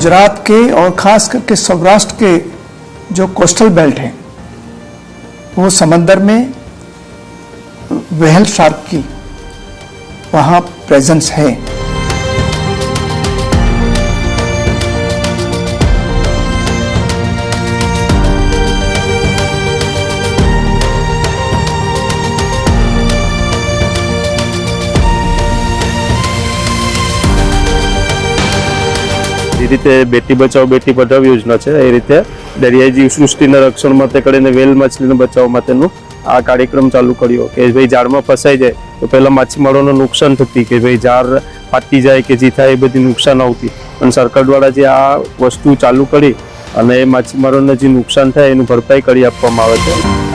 गुजरात के और खास करके सौराष्ट्र के जो कोस्टल बेल्ट हैं, वो समंदर में वहल शार्क की वहाँ प्रेजेंस है। જે રીતે બેટી બચાવો, બેટી પઢાવ યોજના છે, એ રીતે દરિયાઈ જીવ સૃષ્ટિના રક્ષણ માટે કરીને વેલ માછલીને બચાવવા માટેનું આ કાર્યક્રમ ચાલુ કર્યો કે ભાઈ ઝાડમાં ફસાઈ જાય તો પહેલાં માછીમારોને નુકસાન થતી કે ભાઈ ઝાડ ફાટી જાય કે જે થાય એ બધી નુકસાન આવતી. અને સરકાર દ્વારા જે આ વસ્તુ ચાલુ કરી અને એ માછીમારોને જે નુકસાન થાય એનું ભરપાઈ કરી આપવામાં આવે છે.